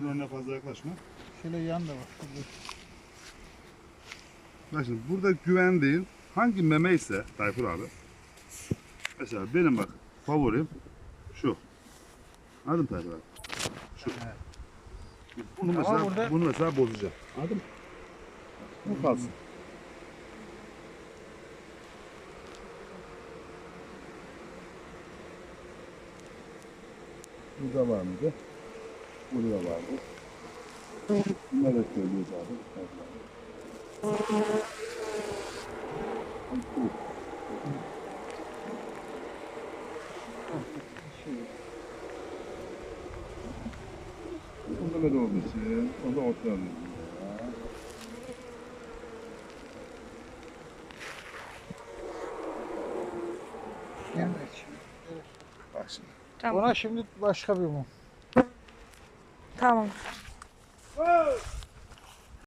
Bunun önüne fazla yaklaşma. Şöyle yan da var. Bak şimdi burada güvendiğin hangi meme ise Tayfur abi. Mesela benim bak favorim şu. Anladın mı Tayfur abi? Şu. Bunu Ama mesela, burada- bunu mesela bozacağım. Anladın mı? Bu kalsın. Burada var mıydı? Burada vardı. Bunları söylüyoruz abi. Tayfur abi. Bunda ne olması? O da da şimdi. Bak şimdi. Tamam. Ona şimdi başka bir mum. Tamam.